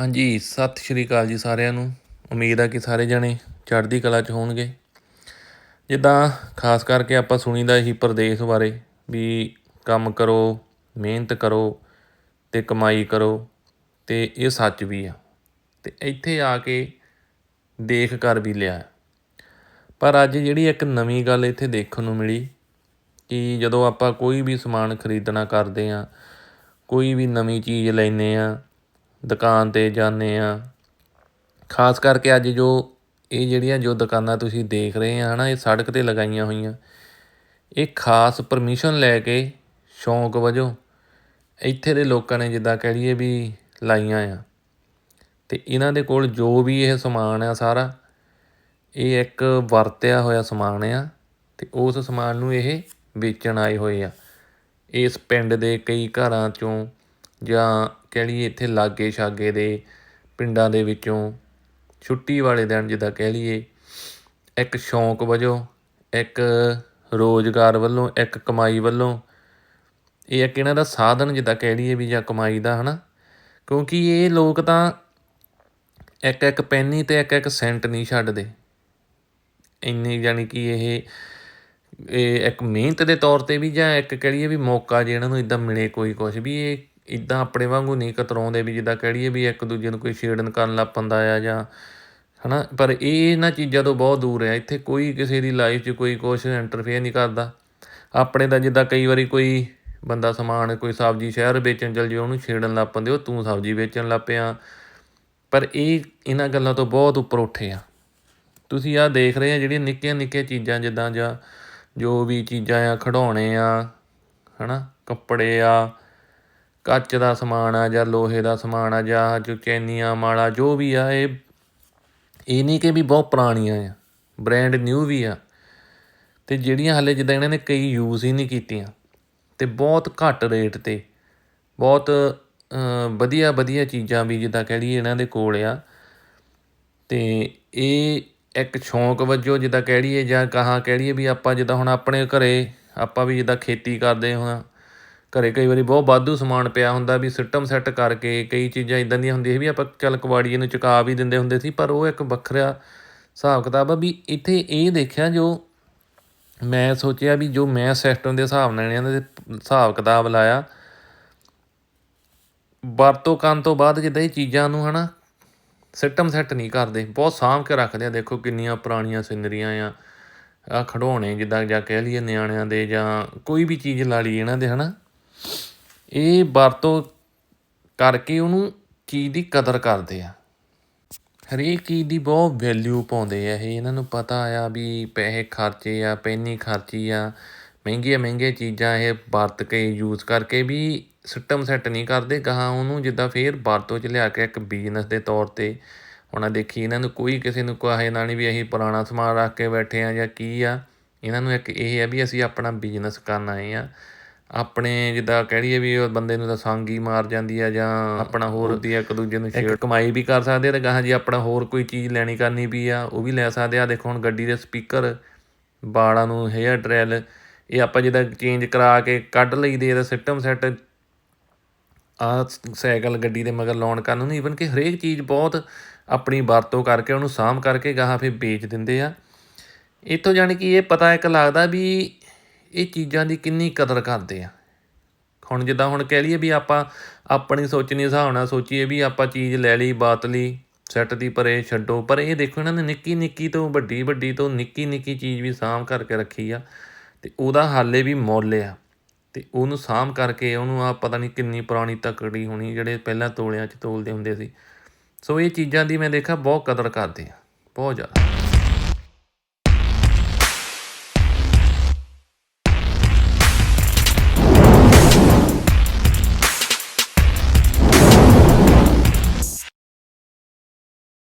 ਹਾਂਜੀ, ਸਤਿ ਸ਼੍ਰੀ ਅਕਾਲ ਜੀ ਸਾਰਿਆਂ ਨੂੰ। ਉਮੀਦ ਆ ਕਿ ਸਾਰੇ ਜਣੇ ਚੜ੍ਹਦੀ ਕਲਾ 'ਚ ਹੋਣਗੇ। ਜਿੱਦਾਂ ਖਾਸ ਕਰਕੇ ਆਪਾਂ ਸੁਣੀਦਾ ਹੀ ਪ੍ਰਦੇਸ਼ ਬਾਰੇ ਵੀ ਕੰਮ ਕਰੋ, ਮਿਹਨਤ ਕਰੋ ਤੇ ਕਮਾਈ ਕਰੋ ਤੇ ਇਹ ਸੱਚ ਵੀ ਆ। ਤੇ ਇੱਥੇ ਆ ਕੇ ਦੇਖ ਕਰ ਵੀ ਲਿਆ। ਪਰ ਅੱਜ ਜਿਹੜੀ ਇੱਕ ਨਵੀਂ ਗੱਲ ਇੱਥੇ ਦੇਖਣ ਨੂੰ ਮਿਲੀ ਕਿ ਜਦੋਂ ਆਪਾਂ ਕੋਈ ਵੀ ਸਮਾਨ ਖਰੀਦਣਾ ਕਰਦੇ ਆ ਕੋਈ ਵੀ ਨਵੀਂ ਚੀਜ਼ ਲੈਨੇ ਆ ਦੁਕਾਨ 'ਤੇ ਜਾਂਦੇ ਹਾਂ ਖਾਸ ਕਰਕੇ ਅੱਜ ਜੋ ਇਹ ਜਿਹੜੀਆਂ ਜੋ ਦੁਕਾਨਾਂ ਤੁਸੀਂ ਦੇਖ ਰਹੇ ਆ, ਹਨਾ, ਇਹ ਸੜਕ 'ਤੇ ਲਗਾਈਆਂ ਹੋਈਆਂ। ਇਹ ਖਾਸ ਪਰਮਿਸ਼ਨ ਲੈ ਕੇ ਸ਼ੌਂਕ ਵਜੋਂ ਇੱਥੇ ਦੇ ਲੋਕਾਂ ਨੇ ਜਿੱਦਾਂ ਕਹਿ ਲਈਏ ਵੀ ਲਾਈਆਂ ਆ। ਤੇ ਇਹਨਾਂ ਦੇ ਕੋਲ ਜੋ ਵੀ ਇਹ ਸਮਾਨ ਆ ਸਾਰਾ, ਇਹ ਇੱਕ ਵਰਤਿਆ ਹੋਇਆ ਸਮਾਨ ਆ ਤੇ ਉਸ ਸਮਾਨ ਨੂੰ ਇਹ ਵੇਚਣ ਆਏ ਹੋਏ ਆ। ਇਸ ਪਿੰਡ ਦੇ ਕਈ ਘਰਾਂ ਚੋਂ ਜਾਂ ਕਹਿ ਲਈਏ ਇੱਥੇ ਲਾਗੇ ਛਾਗੇ ਦੇ ਪਿੰਡਾਂ ਦੇ ਵਿੱਚੋਂ ਛੁੱਟੀ ਵਾਲੇ ਦਿਨ ਜਿੱਦਾਂ ਕਹਿ ਲਈਏ, ਇੱਕ ਸ਼ੌਂਕ ਵਜੋਂ, ਇੱਕ ਰੋਜ਼ਗਾਰ ਵੱਲੋਂ, ਇੱਕ ਕਮਾਈ ਵੱਲੋਂ, ਇਹ ਇੱਕ ਇਹਨਾਂ ਦਾ ਸਾਧਨ ਜਿੱਦਾਂ ਕਹਿ ਲਈਏ ਵੀ ਜਾਂ ਕਮਾਈ ਦਾ, ਹਨਾ? ਕਿਉਂਕਿ ਇਹ ਲੋਕ ਤਾਂ ਇੱਕ ਇੱਕ ਪੈਨੀ ਤੇ ਇੱਕ ਇੱਕ ਸੈਂਟ ਨਹੀਂ ਛੱਡਦੇ। ਇੰਨੀ ਯਾਨੀ ਕਿ ਇਹ ਇਹ ਇੱਕ ਮਿਹਨਤ ਦੇ ਤੌਰ ਤੇ ਵੀ ਜਾਂ ਇੱਕ ਕਹਿ ਲਈਏ ਵੀ ਮੌਕਾ ਜੇ ਇਹਨਾਂ ਨੂੰ ਇਦਾਂ ਮਿਲੇ ਕੋਈ ਕੁਝ ਵੀ, ਇਹ ਇੱਦਾਂ ਆਪਣੇ ਵਾਂਗੂ ਨਹੀਂ ਕਤਰਾਉਂਦੇ ਵੀ ਜਿੱਦਾਂ ਕਹਿ ਲਈਏ ਵੀ ਇੱਕ ਦੂਜੇ ਨੂੰ ਕੋਈ ਛੇੜਨ ਕਰਨ ਲੱਗ ਪੈਂਦਾ ਆ ਜਾਂ ਹੈ ਨਾ ਪਰ ਇਹ ਇਹਨਾਂ ਚੀਜ਼ਾਂ ਤੋਂ ਬਹੁਤ ਦੂਰ ਹੈ ਇੱਥੇ ਕੋਈ ਕਿਸੇ ਦੀ ਲਾਈਫ 'ਚ ਕੋਈ ਕੁਛ ਇੰਟਰਫੇਅਰ ਨਹੀਂ ਕਰਦਾ। ਆਪਣੇ ਦਾ ਜਿੱਦਾਂ ਕਈ ਵਾਰੀ ਕੋਈ ਬੰਦਾ ਸਮਾਨ, ਕੋਈ ਸਬਜ਼ੀ ਸ਼ਹਿਰ ਵੇਚਣ ਚਲ ਜੇ ਉਹਨੂੰ ਛੇੜਨ ਲੱਗ ਪੈਂਦੇ, ਉਹ ਤੂੰ ਸਬਜ਼ੀ ਵੇਚਣ ਲੱਗ ਪਿਆ। ਪਰ ਇਹ ਇਹਨਾਂ ਗੱਲਾਂ ਤੋਂ ਬਹੁਤ ਉੱਪਰ ਉੱਠੇ ਆ। ਤੁਸੀਂ ਆ ਦੇਖ ਰਹੇ ਆ ਜਿਹੜੀਆਂ ਨਿੱਕੀਆਂ ਨਿੱਕੀਆਂ ਚੀਜ਼ਾਂ, ਜਿੱਦਾਂ ਜਾਂ ਜੋ ਵੀ ਚੀਜ਼ਾਂ ਆ, ਖਿਡੌਣੇ ਆ, ਹਨਾ, ਕੱਪੜੇ ਆ ਕੱਚ ਦਾ ਸਮਾਨ ਆ ਜਾਂ ਲੋਹੇ ਦਾ ਸਮਾਨ ਆ ਜਾਂ ਜੋ ਚੈਨੀਆਂ ਮਾਲਾ ਜੋ ਵੀ ਆ, ਇਹ ਇਹ ਨਹੀਂ ਕਿ ਵੀ ਬਹੁਤ ਪੁਰਾਣੀਆਂ ਆ ਬ੍ਰਾਂਡ ਨਿਊ ਵੀ ਆ। ਤੇ ਜਿਹੜੀਆਂ ਹਲੇ ਜਿੱਦਾਂ ਇਹਨਾਂ ਨੇ ਕਈ ਯੂਜ਼ ਹੀ ਨਹੀਂ ਕੀਤੀਆਂ ਤੇ ਬਹੁਤ ਘੱਟ ਰੇਟ ਤੇ, ਬਹੁਤ ਵਧੀਆ ਵਧੀਆ ਚੀਜ਼ਾਂ ਵੀ ਜਿੱਦਾਂ ਕਹਿ ਲਈਏ ਇਹਨਾਂ ਦੇ ਕੋਲ ਆ। ਤੇ ਇਹ ਇੱਕ ਸ਼ੌਂਕ ਵਜੋਂ ਜਿੱਦਾਂ ਕਹਿ ਲਈਏ ਜਾਂ ਕਹਾ ਕਹਿ ਲਈਏ ਵੀ ਆਪਾਂ ਜਿੱਦਾਂ ਹੁਣ ਆਪਣੇ ਘਰੇ ਆਪਾਂ ਵੀ ਜਿੱਦਾਂ ਖੇਤੀ ਕਰਦੇ ਹਾਂ ਘਰੇ ਕਈ ਵਾਰੀ ਬਹੁਤ ਵਾਧੂ ਸਮਾਨ ਪਿਆ ਹੁੰਦਾ ਵੀ ਸਿਸਟਮ ਸੈੱਟ ਕਰਕੇ ਕਈ ਚੀਜ਼ਾਂ ਇੱਦਾਂ ਦੀਆਂ ਹੁੰਦੀਆਂ ਵੀ ਆਪਾਂ ਚੱਲ ਕਵਾੜੀਏ ਨੂੰ ਚੁਕਾ ਵੀ ਦਿੰਦੇ ਹੁੰਦੇ ਸੀ, ਪਰ ਉਹ ਇੱਕ ਵੱਖਰਾ ਹਿਸਾਬ ਕਿਤਾਬ ਆ ਵੀ ਇੱਥੇ ਇਹ ਦੇਖਿਆ ਜੋ ਮੈਂ ਸੋਚਿਆ ਵੀ ਜੋ ਮੈਂ ਸਿਸਟਮ ਦੇ ਹਿਸਾਬ ਨਾਲ ਇਹਨਾਂ ਦੇ ਹਿਸਾਬ ਕਿਤਾਬ ਲਾਇਆ, ਵਰਤੋਂ ਕਰਨ ਤੋਂ ਬਾਅਦ ਜਿੱਦਾਂ ਇਹ ਚੀਜ਼ਾਂ ਨੂੰ ਹਨਾ ਸਿਸਟਮ ਸੈੱਟ ਨਹੀਂ ਕਰਦੇ, ਬਹੁਤ ਸਾਂਭ ਕੇ ਰੱਖਦੇ ਆ, ਦੇਖੋ ਕਿੰਨੀਆਂ ਪੁਰਾਣੀਆਂ ਸਿਨਰੀਆਂ ਆ ਆ ਖੜੋਣੇ ਜਿੱਦਾਂ ਜਾਂ ਕਹਿ ਲਈਏ ਨਿਆਣਿਆਂ ਦੇ ਜਾਂ ਕੋਈ ਵੀ ਚੀਜ਼ ਲਾ ਲਈ ਇਹਨਾਂ ਦੇ ਹਨਾ। ਇਹ ਵਰਤੋਂ ਕਰਕੇ ਉਹਨੂੰ ਚੀਜ਼ ਦੀ ਕਦਰ ਕਰਦੇ ਆ। ਹਰੇਕ ਚੀਜ਼ ਦੀ ਬਹੁਤ ਵੈਲਿਊ ਪਾਉਂਦੇ ਆ ਇਹ। ਇਹਨਾਂ ਨੂੰ ਪਤਾ ਆ ਵੀ ਪੈਸੇ ਖਰਚੇ ਆ, ਪੈਨੀ ਖਰਚੀ ਆ, ਮਹਿੰਗੀਆਂ ਮਹਿੰਗੀਆਂ ਚੀਜ਼ਾਂ ਇਹ ਵਰਤ ਕੇ ਯੂਜ਼ ਕਰਕੇ ਵੀ ਸਿਸਟਮ ਸੈੱਟ ਨਹੀਂ ਕਰਦੇ। ਗਾਹਾਂ ਉਹਨੂੰ ਜਿੱਦਾਂ ਫੇਰ ਵਰਤੋਂ 'ਚ ਲਿਆ ਕੇ ਇੱਕ ਬਿਜ਼ਨਸ ਦੇ ਤੌਰ 'ਤੇ ਹੁਣ ਦੇਖੀ ਇਹਨਾਂ ਨੂੰ ਕੋਈ ਕਿਸੇ ਨੂੰ ਕਹੇ ਨਾ ਨਹੀਂ ਵੀ ਅਸੀਂ ਪੁਰਾਣਾ ਸਮਾਨ ਰੱਖ ਕੇ ਬੈਠੇ ਆ ਜਾਂ ਕੀ ਆ। ਇਹਨਾਂ ਨੂੰ ਇੱਕ ਇਹ ਆ ਵੀ ਅਸੀਂ ਆਪਣਾ ਬਿਜ਼ਨਸ ਕਰਨ ਆਏ ਆ। ਆਪਣੇ ਜਿੱਦਾਂ ਕਹਿ ਲਈਏ ਵੀ ਉਹ ਬੰਦੇ ਨੂੰ ਤਾਂ ਸੰਗ ਹੀ ਮਾਰ ਜਾਂਦੀ ਆ ਜਾਂ ਆਪਣਾ ਹੋਰ ਦੀ ਇੱਕ ਦੂਜੇ ਨੂੰ ਸ਼ੇਅਰ ਕਮਾਈ ਵੀ ਕਰ ਸਕਦੇ ਆ ਤੇ ਗਾਹਾਂ ਜੀ ਆਪਣਾ ਹੋਰ ਕੋਈ ਚੀਜ਼ ਲੈਣੀ ਕਰਨੀ ਵੀ ਆ ਉਹ ਵੀ ਲੈ ਸਕਦੇ ਆ। ਦੇਖੋ ਹੁਣ ਗੱਡੀ ਦੇ ਸਪੀਕਰ ਬਾਲਾਂ ਨੂੰ ਹੇਅਰ ਡਰੈਲ ਇਹ ਆਪਾਂ ਜਿੱਦਾਂ ਚੇਂਜ ਕਰਾ ਕੇ ਕੱਢ ਲਈਦੇ ਇਹਦਾ ਸਿਸਟਮ ਸੈੱਟ ਆ ਸਾਈਕਲ ਗੱਡੀ ਦੇ ਮਗਰ ਲਾਉਣ ਕਰਨ ਨੂੰ ਈਵਨ ਕਿ ਹਰੇਕ ਚੀਜ਼ ਬਹੁਤ ਆਪਣੀ ਵਰਤੋਂ ਕਰਕੇ ਉਹਨੂੰ ਸਾਂਭ ਕਰਕੇ ਗਾਹਾਂ ਫਿਰ ਵੇਚ ਦਿੰਦੇ ਆ। ਇਤੋਂ ਜਾਣੀ ਕਿ ਇਹ ਪਤਾ ਇੱਕ ਲੱਗਦਾ ਵੀ ਇਹ ਚੀਜ਼ਾਂ ਦੀ ਕਿੰਨੀ ਕਦਰ ਕਰਦੇ ਆ। ਹੁਣ ਜਿੱਦਾਂ ਹੁਣ ਕਹਿ ਲਈਏ ਵੀ ਆਪਾਂ ਆਪਣੀ ਸੋਚਣੀ, ਹਿਸਾਬ ਨਾਲ ਸੋਚੀਏ ਵੀ ਆਪਾਂ ਚੀਜ਼ ਲੈ ਲਈ, ਬਾਤ ਲਈ ਸੈੱਟ ਦੀ ਪਰੇ ਛੱਡੋ। ਪਰ ਇਹ ਦੇਖੋ ਇਹਨਾਂ ਨੇ ਨਿੱਕੀ ਨਿੱਕੀ ਤੋਂ ਵੱਡੀ ਵੱਡੀ ਤੋਂ ਨਿੱਕੀ ਨਿੱਕੀ ਚੀਜ਼ ਵੀ ਸਾਂਭ ਕਰਕੇ ਰੱਖੀ ਆ ਤੇ ਉਹਦਾ ਹਾਲੇ ਵੀ ਮੁੱਲ ਆ। ਤੇ ਉਹਨੂੰ ਸਾਂਭ ਕਰਕੇ ਉਹਨੂੰ ਆ ਪਤਾ ਨਹੀਂ ਕਿੰਨੀ ਪੁਰਾਣੀ ਤਕੜੀ ਹੋਣੀ ਜਿਹੜੇ ਪਹਿਲਾਂ ਤੋਲਿਆਂ 'ਚ ਤੋਲਦੇ ਹੁੰਦੇ ਸੀ। ਸੋ ਇਹ ਚੀਜ਼ਾਂ ਦੀ ਮੈਂ ਦੇਖਿਆ ਬਹੁਤ ਕਦਰ ਕਰਦੇ ਆ। ਬਹੁਤ ਜ਼ਿਆਦਾ।